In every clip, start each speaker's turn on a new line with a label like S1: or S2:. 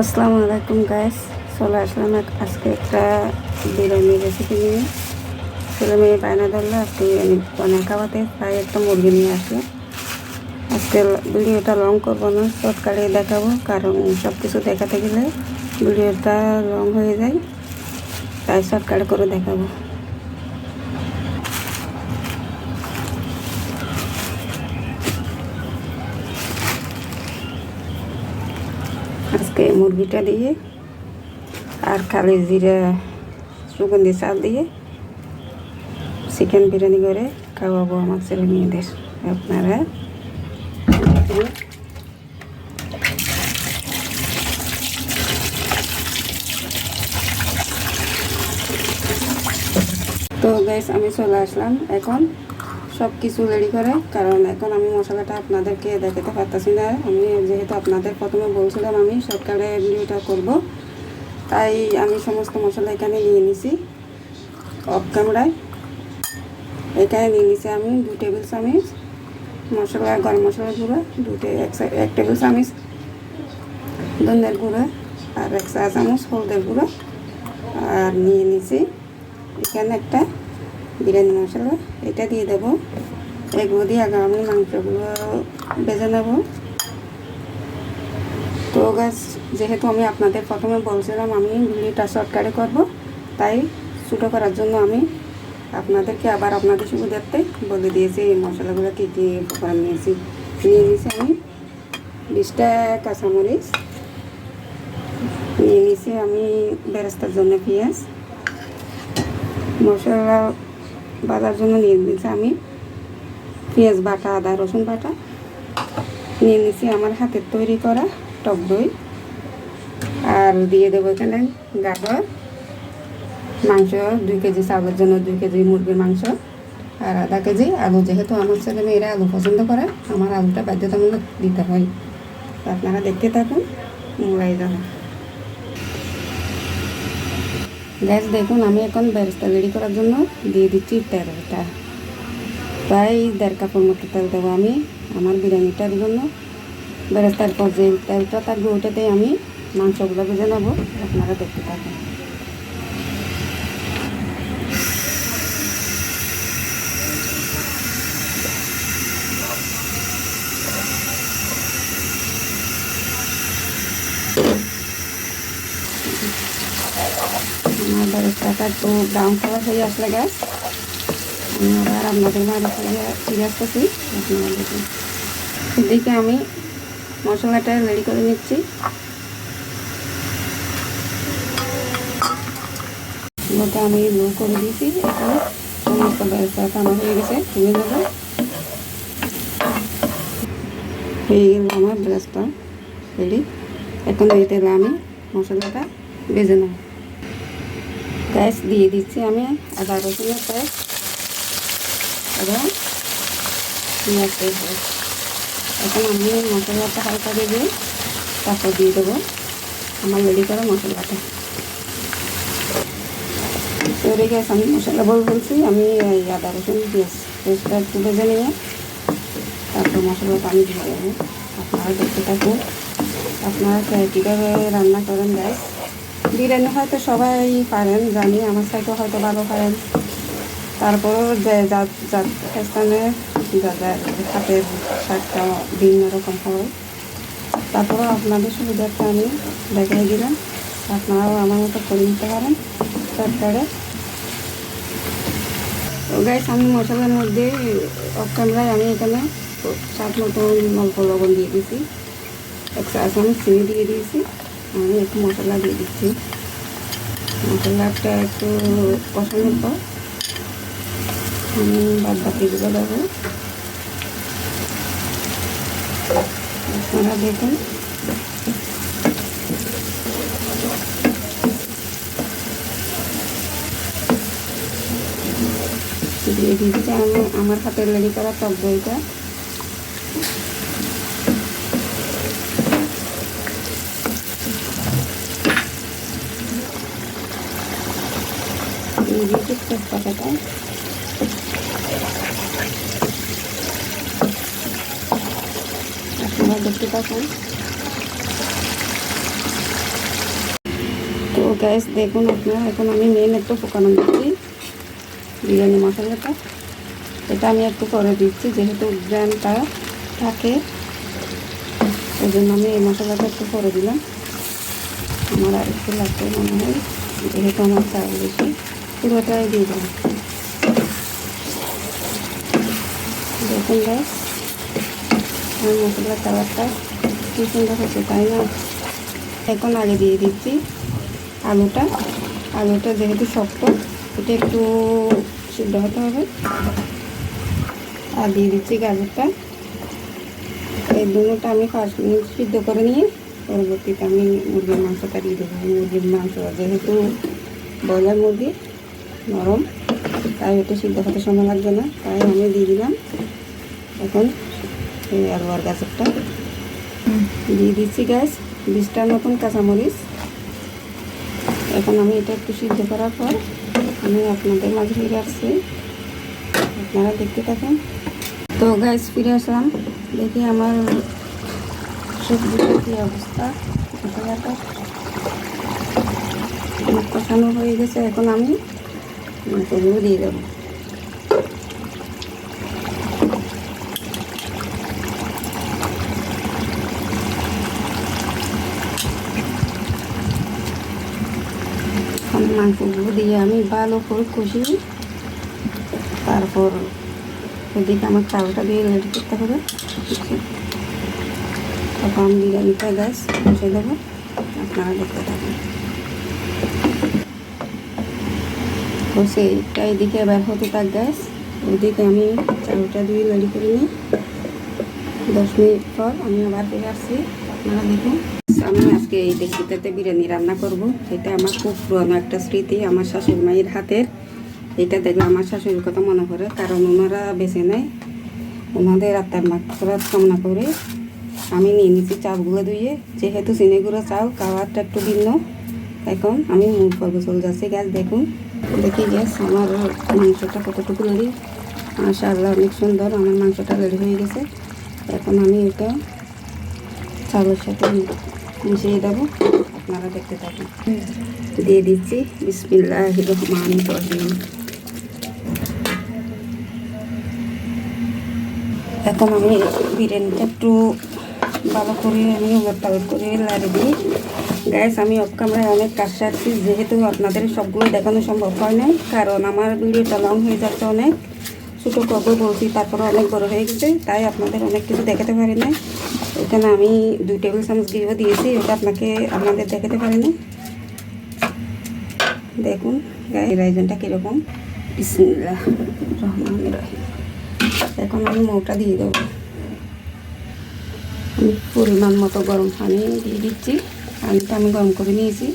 S1: আসসালামু আলাইকুম গাইস চলে আসলাম আজকে একটা বিরিয়ানি রেসিপি নিয়ে। ছেলে মেয়ে বায়না ধরলো, আজকে বিরিয়ানি বানিয়ে খাওয়াতে। তাই একটা মুরগি নিয়ে আসলো আজকে ভিডিওটা লং করব না শর্টকাটে দেখাবো। কারণ সব কিছু দেখাতে গেলে ভিডিওটা লং হয়ে যায়। তাই শর্টকাট করে দেখাবো। আজকে মুরগিটা দিয়ে আর খালি জিরা সুগন্ধি চাল দিয়ে চিকেন বিরিয়ানি করে খাওয়াবো আমার ছেলে মেয়েদের, আপনারা। তো গ্যাস আমি চলে আসলাম এখন সব কিছু রেডি করে। কারণ এখন আমি মশলাটা আপনাদেরকে দেখাতে পারতেছি না। আমি যেহেতু আপনাদের প্রথমে বলছিলাম আমি সরকারে ভিডিওটা করব, তাই আমি সমস্ত মশলা এখানে নিয়ে নিছি। অফ ক্যামেরায় এখানে নিয়ে নিছি আমি দু টেবিল চামচ মশলা, গরম মশলার গুঁড়ো দুটো এক টেবিল চামচ ধনের গুঁড়ো আর এক চা চামচ হলদের গুঁড়ো। আর নিয়ে নিছি এখানে একটা বিরিয়ানি মশলা, এটা দিয়ে দেবো। এগুলো দিয়ে আগে আমি মাংসগুলো বেজে নেব। তো গাছ যেহেতু আমি আপনাদের প্রথমে বলছিলাম আমি ভিডিওটা শর্টকাটে করব, তাই ছোটো করার জন্য আমি আপনাদেরকে আবার আপনাদের সুবিধার্থে বলে দিয়েছি এই মশলাগুলো কী কী উপকরণ নিয়েছি। নিয়ে নিয়েছি আমি বিশটা কাঁচামরিচ, নিয়ে নিয়েছি আমি বেরেস্তার জন্য পেঁয়াজ, মশলা বাটার জন্য নিয়ে নিয়েছি আমি। পেঁয়াজ বাটা, আদা, রসুন বাটা। নিয়ে নিয়েছি আমার হাতের তৈরি করা টক দই। আর দিয়ে দেবো এখানে গাজর। মাংস দুই কেজি চাউলের জন্য দুই কেজি মুরগির মাংস আর আধা কেজি আলু। যেহেতু আমার ছেলে মেয়েরা আলু পছন্দ করে, আমার আলুটা বাধ্যতামূলক দিতে হয়। আপনারা দেখতে থাকুন মোড়াই যাবে গ্যাস দেখুন, আমি এখন বেরেস্তা রেডি করার জন্য দিয়ে দিচ্ছি তেলটা প্রায় দেড় কাপড় মতো তেল দেবো আমি আমার বিরিয়ানিটার জন্য। বেরেস্তার পর যে তেলটা থাকবে ওটাতেই আমি মাংসগুলো ভেজে নেব, আপনারা দেখতে থাকুন। আমার বেরেস্তাটা একটু ব্রাউন কালার হয়ে আসলে গ্যাস আমি আবার আপনাদের মাঝে ফিরে আসতেছি। এদিকে আমি মশলাটা রেডি করে নিচ্ছি। ওটা আমি লো করে দিয়েছি। এখন সমস্ত ব্যবস্থা আমার হয়ে গেছে, তুলে দেবো হয়ে গেল আমার ব্রাশটা রেডি এখন এই তেলে আমি মশলাটা বেজে নেব। গ্যাস দিয়ে দিচ্ছি আমি আদা রসুনের পেস্ট এবং পেঁয়াজ পেস্ট এখন আমি মশলাটা হালকা দেবে তারপর দিয়ে দেবো। আমার রেডি করা মশলাটা। তৈরি গ্যাস আমি মশলা বল বলছি, আমি আদা রসুন পেঁয়াজ পেস্টটা একটু ভেজে নিয়ে তারপর মশলাটা আমি দিয়ে দেবো। আপনারা দেখতে থাকুন। আপনারা কীভাবে রান্না করেন গ্যাস বিরিয়ানি হয়তো সবাই পারেন, জানি, আমার সাইডে হয়তো ভালো পারেন। তারপরও স্থানে হাতের স্বাদটা ভিন্ন রকম হয়। তারপরেও আপনাদের সুবিধাটা আমি দেখাই দিলাম। আপনারাও আমার মতো করে নিতে পারেন সরকারে। গাইস আমি মশলার মধ্যে অফ আমি এখানে সাত মতো অল্প লবণ দিয়ে দিয়েছি এক চা চিনি দিয়ে দিয়েছি। আমি একটু মশলা দিয়ে দিচ্ছি। মশলাটা একটু কষানোর পর আমি বাদ বাকিগুলো দেবো। আপনারা দেখুন। দিয়ে দিচ্ছি আমি আমার হাতে রেডি করা টক দইটা। আপনারা দেখতে পাচ্ছেন গ্যাস দেখুন আপনারা, এখন আমি মেন একটু পোকানো দিচ্ছি বিরিয়ানি মশলাটা। এটা আমি একটু পরে দিচ্ছি, যেহেতু ব্র্যান্ডটা থাকে ওই জন্য আমি এই মশলাটা একটু পরে দিলাম। আমার আর একটু লাগবে মনে হয়, যেহেতু আমার চাল বেশি। পুরোটাই দিয়ে দিলাম দেখুন আমার মশলার কালারটা কী সুন্দর হচ্ছে তাই না? এখন আগে দিয়ে দিচ্ছি আলুটা। আলুটা যেহেতু শক্ত, এটা একটু সিদ্ধ হতে হবে। আর দিয়ে দিচ্ছি গাজরটা। এই দুটোটা আমি ফার্স্ট সিদ্ধ করে নিয়ে, পরবর্তীতে আমি মুরগির মাংসটা দিয়ে দেবো। মুরগির মাংস, যেহেতু ব্রয়লার মুরগি নরম। তাই ওটা সিদ্ধ হতে সময় লাগবে না। তাই আমি দিয়ে দিলাম। এখন এই আলু গাছেরটা দিয়ে দিচ্ছি গ্যাস বিশটার মতন কাঁচামরিচ। এখন আমি এটা একটু সিদ্ধ করার পর আমি আপনাদের মাঝে ফিরে আসছি। আপনারা দেখতে থাকেন। তো গ্যাস ফিরে আসলাম। দেখি আমার সবজিটার কী অবস্থা। কষানো হয়ে গেছে। এখন আমি মাংসগুলো দিয়ে দেবো দিয়ে আমি ভালো করে কষি। তারপর ওদিকে আমার চালটা দিয়ে রেডি করতে হবে। তখন বিরিয়ানিটা গ্যাস দেবো আপনারা দেখতে তো সেইটা এদিকে বের হতে থাক গ্যাস ওইদিকে আমি চালটা দিয়ে রেডি করে নিই। দশ মিনিট পর আমি আবার ফিরে আসছি। আপনারা দেখুন। আমি আজকে এই ডেকচিটাতে বিরিয়ানি রান্না করব। এটা আমার খুব পুরনো একটা স্মৃতি, আমার শাশুড়ি মায়ের হাতের। এটা দেখলে আমার শাশুড়ির কথা মনে করে কারণ ওনারা বেছে নেয়। ওনাদের আত্মার মাত্রাত কামনা করে আমি নিয়ে নিচ্ছি চালগুলো ধুয়ে। যেহেতু চিনি গুঁড়ো চাল, কালারটা একটু ভিন্ন। এখন আমি মূল পর্ব চলে যাচ্ছি গ্যাস দেখুন। দেখি গ্যাস আমার মাংসটা কতটুকু রেডি মাশাআল্লাহ, অনেক সুন্দর। আমার মাংসটা রেডি হয়ে গেছে। এখন আমি এটা চালের সাথে মিশিয়ে দেবো। আপনারা দেখতে থাকুন। দিয়ে দিচ্ছি। বিসমিল্লাহ রহমান রহিম। এখন আমি বিরিয়ানিটা একটু ভালো করে আমি ওভারটাউট করে লাড়ি দিই। গ্যাস আমি অফ ক্যামেরায় অনেক কাজ সারছি যেহেতু আপনাদের সবগুলো দেখানো সম্ভব হয় নাই, কারণ আমার ভিডিওটা লং হয়ে যাচ্ছে অনেক। ছোটো করব বলছি তারপরে অনেক বড় হয়ে গেছে, তাই আপনাদের অনেক কিছু দেখাতে পারি না এখানে আমি দুই টেবিল চামচ ঘিও দিয়েছি ওটা আপনাকে আপনাদের দেখাতে পারি না দেখুন গায়ের আয়োজনটা কীরকম? এখন আমি মৌটা দিয়ে দেবো। আমি পরিমাণ মতো গরম পানি দিয়ে দিচ্ছি। পানিটা আমি গরম করে নিয়েছি।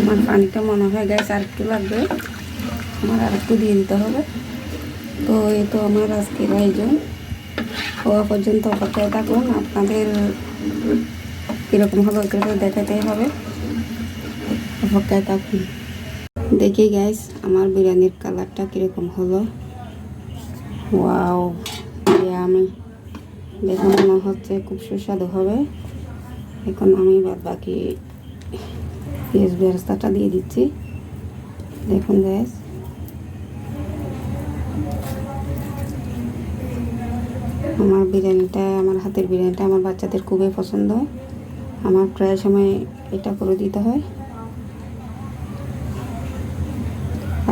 S1: আমার পানিটা মনে হয় গ্যাস আর একটু লাগবে। আমার আর একটু দিয়ে দিতে হবে। তো এই তো আমার আজকের আয়োজন। হওয়া পর্যন্ত অপেক্ষায় থাকুন। আপনাদের কীরকম হবে ওইগুলো দেখাতেই হবে। অপেক্ষায় থাকুন। দেখি গ্যাস আমার বিরিয়ানির কালারটা কীরকম হলো। ওয়াও আমি দেখে মনে হচ্ছে খুব সুস্বাদু হবে। এখন আমি বাদ বাকি পেঁয়াজ বেরেস্তাটা দিয়ে দিচ্ছি। দেখুন গ্যাস আমার বিরিয়ানিটা, আমার হাতের বিরিয়ানিটা আমার বাচ্চাদের খুবই পছন্দ। আমার প্রায় সময় এটা করে দিতে হয়।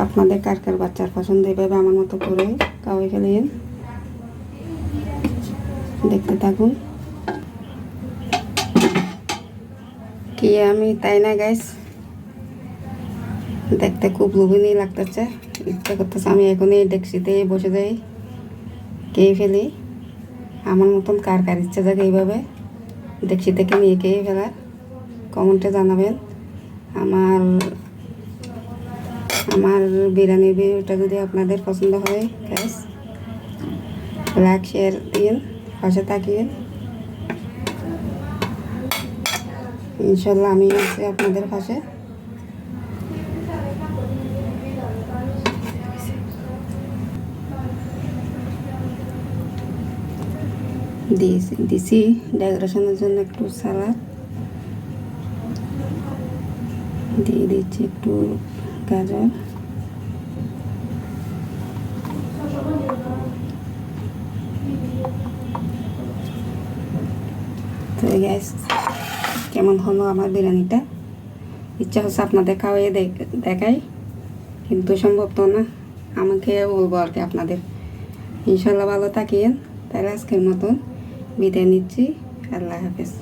S1: আপনাদের কার কার বাচ্চার পছন্দ, এভাবে আমার মতো করে খাওয়াই ফেলেন দেখতে থাকুন। কি আমি, তাই না গাইস দেখতে খুব লোভনীয় লাগতেছে। ইচ্ছা করতেছে আমি এখনই ডেক্সিতে বসে যাই, খেয়ে ফেলি। আমার মতন কার কার ইচ্ছা জাগে এইভাবে ডেক্সি থেকে নিয়ে খেয়ে ফেলার, কমেন্টে জানাবেন। আমার আমার বিরিয়ানির ভিডিওটা যদি আপনাদের পছন্দ হয় গ্যাস লাইক শেয়ার দিন। পাশে তাকিয়ে। ইনশাল্লাহ আমি আছি আপনাদের পাশে। দিয়েছি দিছি ডেকোরেশনের জন্য একটু সালাদ। দিয়ে দিচ্ছি একটু গাজর। তো গ্যাস কেমন হলো আমার বিরিয়ানিটা? ইচ্ছা হচ্ছে আপনাদের খাওয়াই দেখ- দেখাই, কিন্তু সম্ভব তো না। আমাকে বলব আর কি আপনাদের। ইনশাল্লাহ ভালো থাকিয়েন তাহলে আজকের মতন বিদায় নিচ্ছি। আল্লাহ হাফেজ।